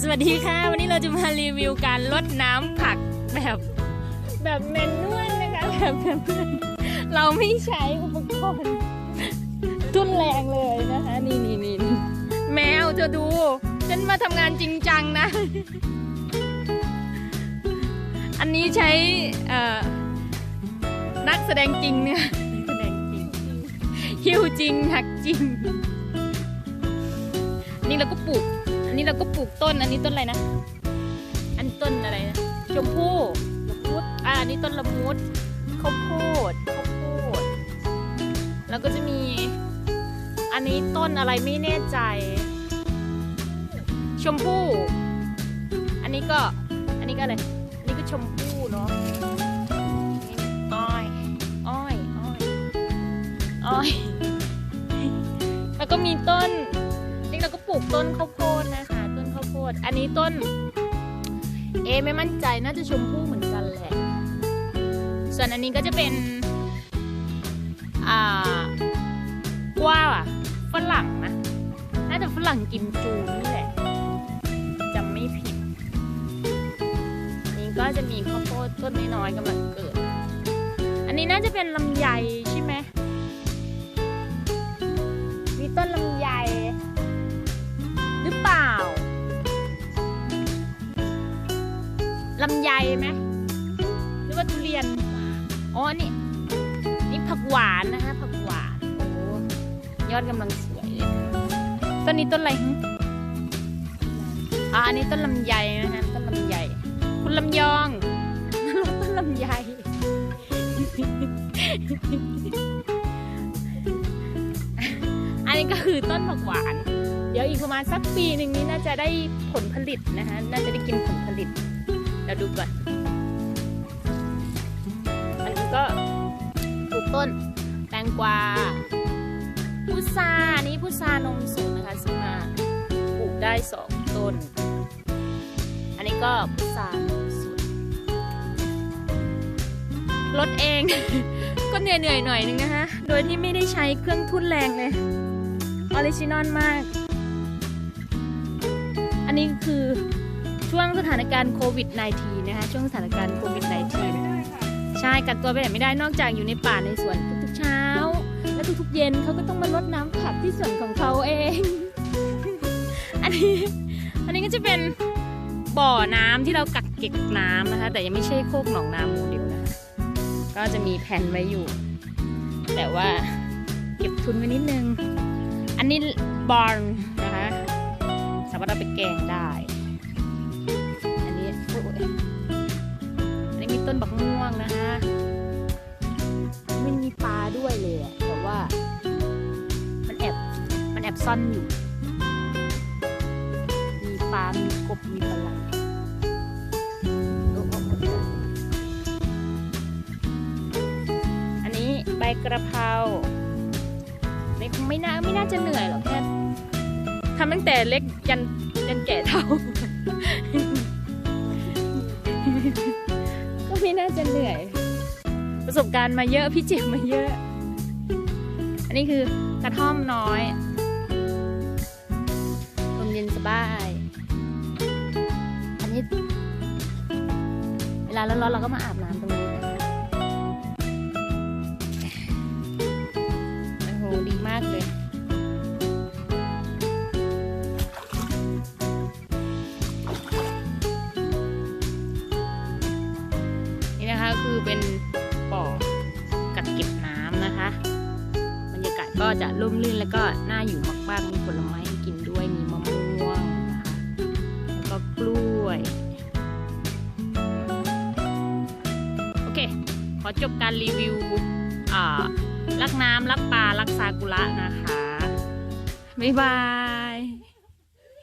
สวัสดีค่ะ วันนี้เราจะมารีวิวการลดน้ำผักแบบ แบบแมนนวลนะคะแบบแมนนวลเราไม่ใช้อุปกรณ์ทุนแรงเลยนะคะ นี่นี่นี่นี่แมวเธอดู ฉันมาทำงานจริงจังนะ อันนี้ใช้นักแสดงจริงเนี่ยแสดงจริงฮิวจริงหักจริงนนี้เราก็ปลูก นนี้เราก็ปลูกต้น อันนี้ต้นอะไรนะ อันนต้นอะไรนะ ชมพู่ละมุดอ่าอันนี้ต้นละมุดข้าวโพดข้าวโพด แล้วก็จะมี อันนี้ต้นอะไรไม่แน่ใจ ชมพู่ อันนี้ก็ อันนี้ก็อะไร อันนี้ก็ชมพู่เนาะนี่อ้อย อ้อย อ้อย อ้อย แล้วก็มีต้นนี่เราก็ปลูกต้นข้าวโพดนะคะ ดอันนี้ต้น เอไม่มั่นใจน่าจะชมพู่เหมือนกันแหละ ส่วนอันนี้ก็จะเป็น อ่ากว้าอะฝรั่งนะน่าจะฝรั่งกิมจูนี่แหละจำไม่ผิด นี่ก็จะมีข้าวโพดต้นน้อยๆกำลังเกิด อันนี้น่าจะเป็นลำไย ลำไยไหมหรือว่าทุเรียน อ๋อ นี่ นี่ผักหวานนะคะผักหวานโอ้ยอดกำลังสวยเลยต้นนี้ต้นอะไรหึอ่าอันนี้ต้นลำไยนะคะต้นลำไย คุณลำยองต้นลำไยอันนี้ก็คือต้นผักหวาน เดี๋ยวอีกประมาณสักปีหนึ่งนี้น่าจะได้ผลผลิตนะคะ น่าจะได้กินผลผลิต เราดูก่อน อันนี้ก็ปลูกต้นแตงกวาพุทราอันนี้พุทรานมสดนะคะซื้อมาปลูกได้สองต้น อันนี้ก็พุทรานมสดลดเอง ก็เหนื่อยเหนื่อยๆหน่อยนึงนะคะโดยที่ไม่ได้ใช้เครื่องทุ่นแรงเลยออริจินอลมาก อันนี้คือ ถานการณ์โควิด -19 นะคะ ช่วงสถานการณ์โควิด -19 ใช่กักตัวไปไหนไม่ได้นอกจากอยู่ในป่าในสวนทุกๆเช้า และทุกๆเย็นเขาก็ต้องมารดน้ำผักที่สวนของเขาเอง อันนี้อันนี้ก็จะเป็นบ่อน้ำที่เรากักเก็บน้ำนะคะ แต่ยังไม่ใช่โคกหนองนาโมเดลนะคะก็จะมีแผ่นไว้อยู่ แต่ว่าเก็บทุนไว้นิดนึง อันนี้บอลนะคะสามารถเอาไปแกงได้ ต้นบักม่วงนะคะมันมีปลาด้วยเลยอะแต่ว่า มันแอบมันแอบซ่อนอยู่ มีปลา มีกบ มีปลาไหลโอ้โหอันนี้ใบกระเพราไม่ไม่น่าไม่น่าจะเหนื่อยหรอกแค่ทำตั้งแต่เล็กยันยันแก่เท่า เหนื่อย ประสบการณ์มาเยอะพี่เจ็บมาเยอะ อันนี้คือกระท่อมน้อยลมเย็นสบาย อันนี้ เวลาร้อนๆเราก็มาอาบน้ำตรงนี้นะคะโอ้โหดีมากเลย คือเป็นบ่อกักเก็บน้ำนะคะบรรยากาศก็จะร่มรื่นแล้วก็น่าอยู่มากๆมีผลไม้ให้กินด้วยมีมะม่วงนะคะแล้วก็กล้วย โอเค ขอจบการรีวิวรักน้ำรักปลารักซากุระนะคะ บ๊ายบาย